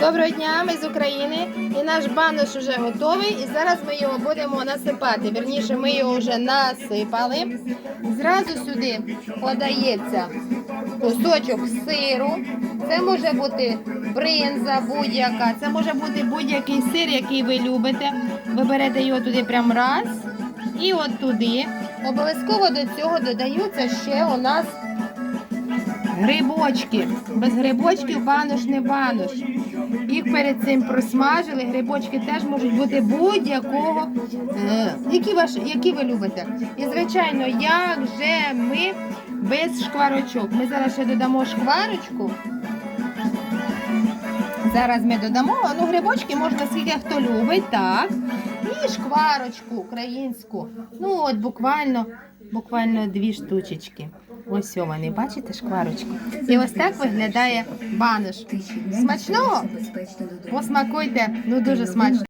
Доброго дня, ми з України. І наш банош вже готовий. І зараз ми його будемо насипати. Вірніше, ми його вже насипали. Зразу сюди подається кусочок сиру. Це може бути бринза будь-яка, це може бути будь-який сир, який ви любите. Ви берете його туди прям раз. І от туди. Обов'язково до цього додаються ще у нас Грибочки. Без грибочків банош не банош. Їх перед цим просмажили. Грибочки теж можуть бути будь-якого, е, які, які ви любите. І, звичайно, як же ми без шкварочок. Ми зараз ще додамо шкварочку. Зараз ми додамо, ну грибочки можна скільки хто любить, так. І шкварочку українську. Ну от буквально, буквально дві штучечки. Ось вони, бачите, шкварочку. І ось так виглядає банош. Смачного? Посмакуйте, ну дуже смачно.